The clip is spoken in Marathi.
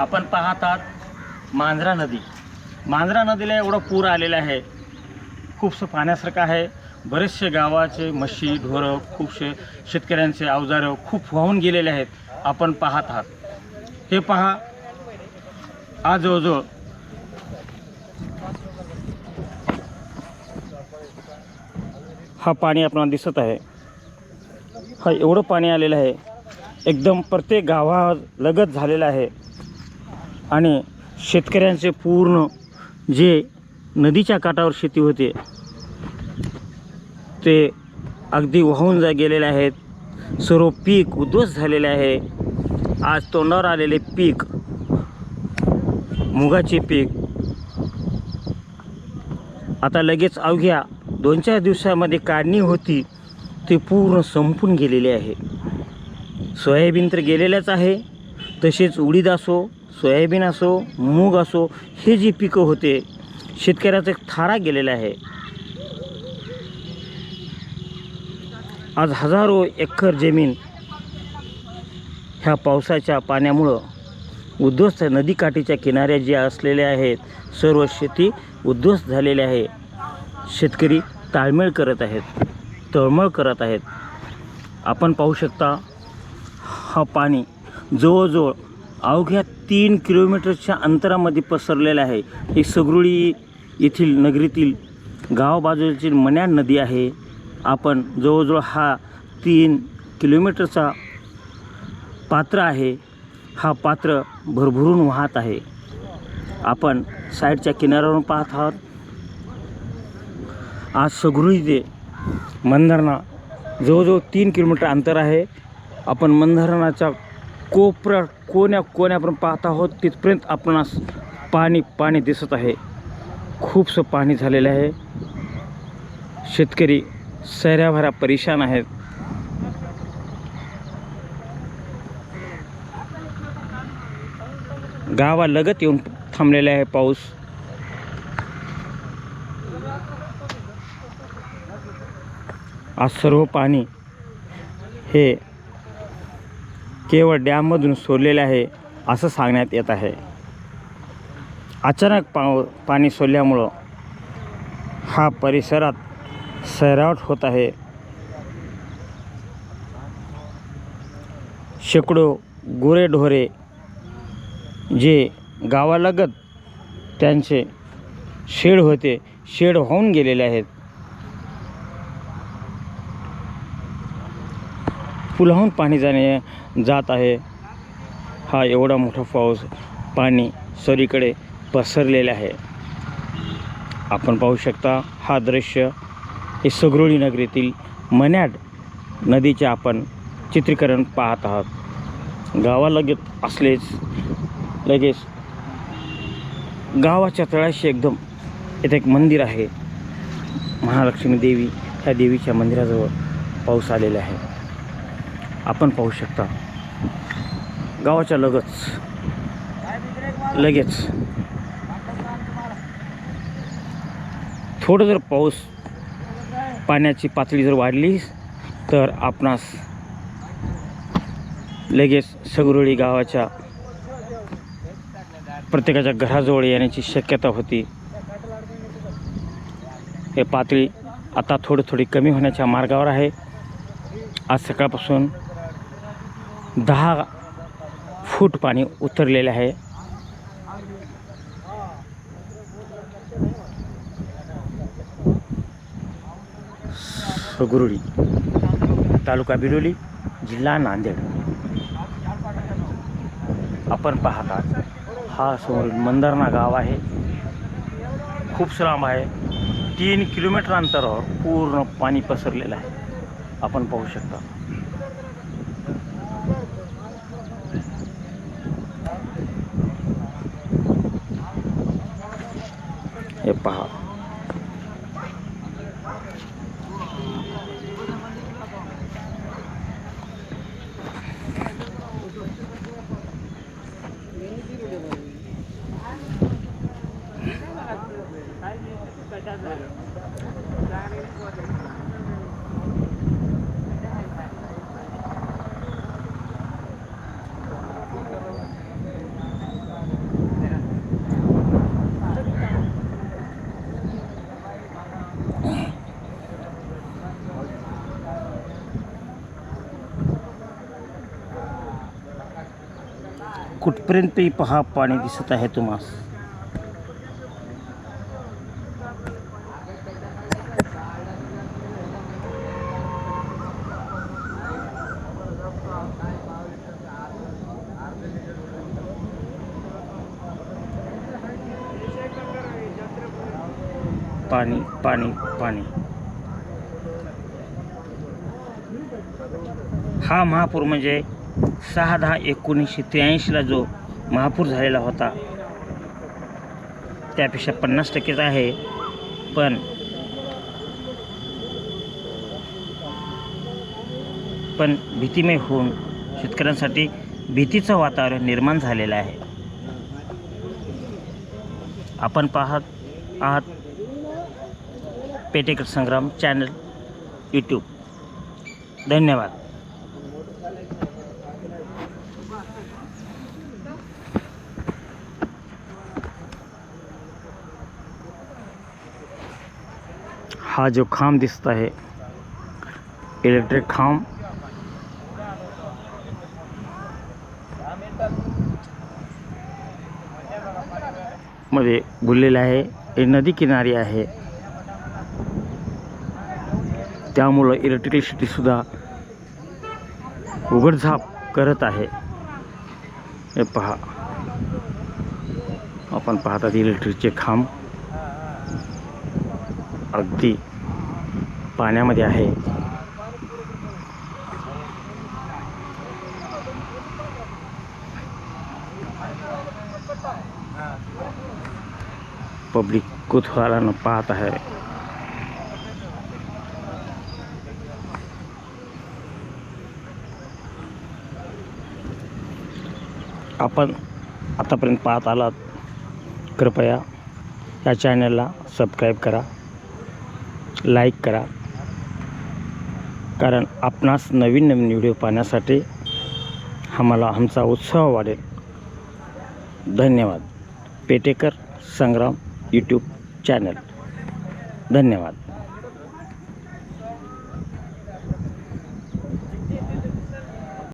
आपण पाहत आहात मांजरा नदी. मांजरा नदीला एवढं पूर आलेलं आहे. खूपसं पाण्यासारखं आहे. बरेचसे गावाचे म्हशी ढोरं खूपसे शेतकऱ्यांचे अवजारं खूप वाहून गेलेले आहेत. आपण पाहत आहात. हे पहा. आज जवळजवळ हा पाणी आपल्याला दिसत आहे. हा एवढं पाणी आलेलं आहे. एकदम प्रत्येक गावालगत झालेलं आहे. आणि शेतकऱ्यांचे पूर्ण जे नदीच्या काठावर शेती होते ते अगदी वाहून जा गेलेले आहेत. सर्व पीक उद्ध्वस्त झालेले आहे. आज तोंडावर आलेले पीक मुगाचे पीक. आता लगेच अवघ्या दोन चार दिवसामध्ये काढणी होती ते पूर्ण संपून गेलेले आहे. सोयाबीन तर गेलेलंच आहे तसेच उडीद असो सोयाबीन असो मूग असो हे जी पिकं होते शेतकऱ्याचा एक थारा गेलेला आहे. आज हजारो एकर जमीन ह्या पावसाच्या पाण्यामुळं उद्ध्वस्त नदीकाठीच्या किनाऱ्या ज्या असलेल्या आहेत सर्व शेती उद्ध्वस्त झालेली आहे. शेतकरी ताळमेळ करत आहेत तळमळ करत आहेत. आपण पाहू शकता हा पाणी जवळजवळ अवघ्या तीन किलोमीटरच्या अंतरामध्ये पसरलेलं आहे. ही सगरुळी येथील नगरीतील गाव बाजूची मन्याड नदी आहे. आपण जवळजवळ हा तीन किलोमीटरचा पात्र आहे. हा पात्र भरभरून वाहत आहे. आपण साईडच्या किनाऱ्यावरून पाहत आहोत. आज सगरुळी ते मंदारणा जवळजवळ तीन किलोमीटर अंतर आहे. आपण मंदारणाच्या कोपरा कोण्या कोण्यापर्यंत पाहत आहोत तिथपर्यंत आपणास पाणी पाणी दिसत आहे. खूपसं पाणी झालेलं आहे. शेतकरी सैऱ्याभऱ्या परेशान आहेत. गावालगत येऊन थांबलेला आहे पाऊस. आज सर्व पाणी हे केवळ डॅममधून सोडलेले आहे असं सांगण्यात येत आहे. अचानक पाव पाणी सोडल्यामुळं हा परिसरात सैरावट होत आहे. शेकडो गुरेढोरे जे गावालगत त्यांचे शेड होते शेड होऊन गेलेले आहेत. पुलाहून पाणी जाणे जात आहे. हा एवढा मोठा पाऊस पाणी सरीकडे पसरलेले आहे. आपण पाहू शकता हा दृश्य हे सगरोळी नगरीतील मन्याड नदीचे आपण चित्रीकरण पाहत आहात. गावालगत असलेच लगेच गावाच्या तळाशी एकदम इथे एक मंदिर आहे. महालक्ष्मी देवी ह्या देवीच्या मंदिराजवळ पाऊस आलेला आहे. आपण पाहू शकता. गावाच्या लगच लगेच. थोडं जर पाऊस पाण्याची पातळी जर वाढली तर आपणास लगेच सगरोळी गावाच्या प्रत्येकाच्या घराजवळ येण्याची शक्यता होती. हे पातळी आता थोडी थोडी कमी होण्याच्या मार्गावर आहे. आज सकाळपासून दहा फूट पाणी उतरलेले आहे. सगुरुडी तालुका बिलोली, जिल्हा नांदेड. आपण पाहतात हा समोरील मंदारणा गाव आहे. खूप लांब आहे. तीन किलोमीटर अंतरावर पूर्ण पाणी पसरलेलं आहे. आपण पाहू शकता. faham Thank you. कुठपर्यंतही पहा पाणी दिसत आहे तुम्हाला पाणी पाणी पाणी. हा महापूर म्हणजे सहा दहा एकोणीसशे त्र्याऐंशीला जो महापूर झालेला होता त्यापेक्षा पन्नास टक्केच आहे. पण पण भीतीमय होऊन शेतकऱ्यांसाठी भीतीचं वातावरण निर्माण झालेलं आहे. आपण पाहत आहात पेटेकर संग्राम चॅनल यूट्यूब धन्यवाद. हा जो खांब दिसत आहे इलेक्ट्रिक खांब. मध्ये बुललेला आहे हे नदी किनारी आहे. त्यामुळं इलेक्ट्रिसिटीसुद्धा उघडझाप करत आहे. हे पहा. आपण पाहतात इलेक्ट्रिकचे खांब. अगदी पाण्यामध्ये आहे. पब्लिक कुतूहलानं पाहत आहे. आपण आतापर्यंत पाहत आलात. कृपया या चॅनलला सबस्क्राईब करा. लाईक करा. कारण आपणास नवीन नवीन व्हिडिओ पाहण्यासाठी आम्हाला आमचा उत्साह वाढेल. धन्यवाद. पेटेकर संग्राम यूट्यूब चॅनल धन्यवाद.